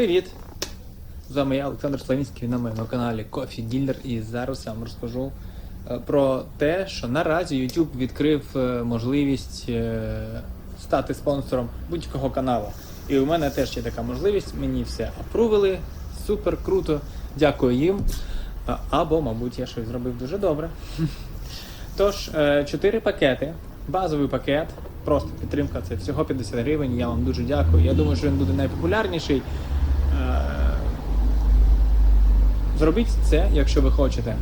Привіт! З вами я, Олександр Славінський, на моєму каналі Coffee Dealer і зараз я вам розкажу е, про те, що наразі YouTube відкрив е, можливість е, стати спонсором будь-якого каналу. І у мене теж є така можливість, мені все апрувили, супер круто, дякую їм. Або, мабуть, я щось зробив дуже добре. Тож, 4 пакети, базовий пакет, просто підтримка, це всього 50 гривень. Я вам дуже дякую. Я думаю, що він буде найпопулярніший. Е, Зробіть це, якщо ви хочете.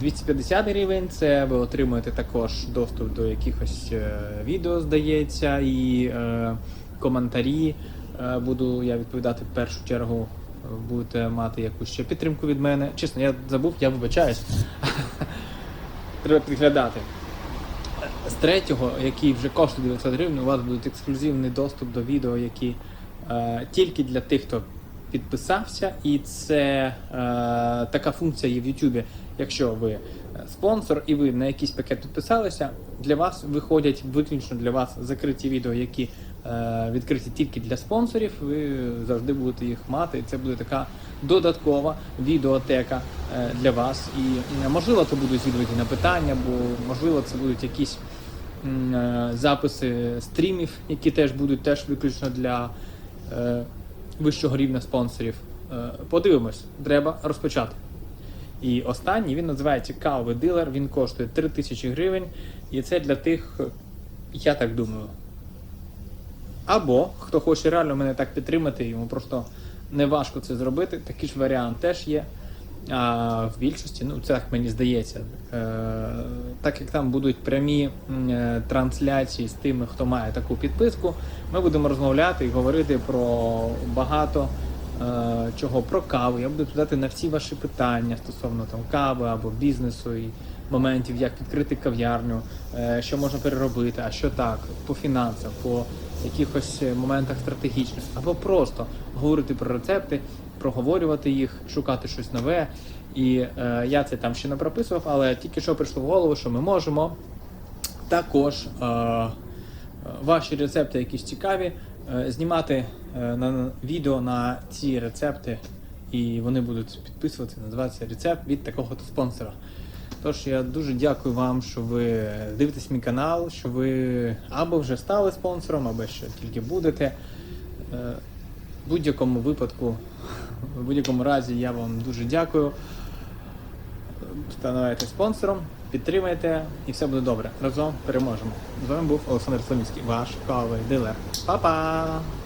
250 гривень це ви отримуєте також доступ до якихось е, відео, здається, і е, коментарі. Е, буду я відповідати в першу чергу. е, Будете мати якусь ще підтримку від мене. Чесно, я забув, я вибачаюсь. Треба підглядати. З третього, який вже коштує 900 гривень, у вас буде ексклюзивний доступ до відео, які тільки для тих, хто підписався, і це е, така функція є в YouTube. Якщо ви е, спонсор і ви на якийсь пакет підписалися, для вас виходять виключно для вас закриті відео, які е, відкриті тільки для спонсорів. Ви завжди будете їх мати. Це буде така додаткова відеотека е, для вас. І е, можливо, це будуть відповіді на питання, бо можливо, це будуть якісь е, записи стрімів, які теж будуть теж виключно для е, вищого рівня спонсорів. Е, Подивимось, треба розпочати. І останній він називається кавовий дилер. Він коштує 3 тисячі гривень. І це для тих, я так думаю. Або хто хоче реально мене так підтримати, йому просто не важко це зробити. Такий ж варіант теж є. А в більшості, ну це мені здається, е, так як там будуть прямі е, трансляції з тими, хто має таку підписку, ми будемо розмовляти і говорити про багато е, чого про каву. Я буду відповідати на всі ваші питання стосовно там кави або бізнесу і моментів, як відкрити кав'ярню, що можна переробити, а що так, по фінансах, по якихось е, моментах стратегічних, або просто говорити про рецепти, проговорювати їх, шукати щось нове. І е, я це там ще не прописував, але тільки що прийшло в голову, що ми можемо також е, е, ваші рецепти якісь цікаві, е, знімати е, на відео на ці рецепти, і вони будуть підписуватися, називатися рецепт від такого-то спонсора. Тож я дуже дякую вам, що ви дивитесь мій канал, що ви або вже стали спонсором, або ще тільки будете. Е, В будь-якому випадку, в будь-якому разі я вам дуже дякую. Становите спонсором, підтримайте і все буде добре. Разом переможемо. З вами був Олександр Сломіцький, ваш кавовий дилер. Па-па!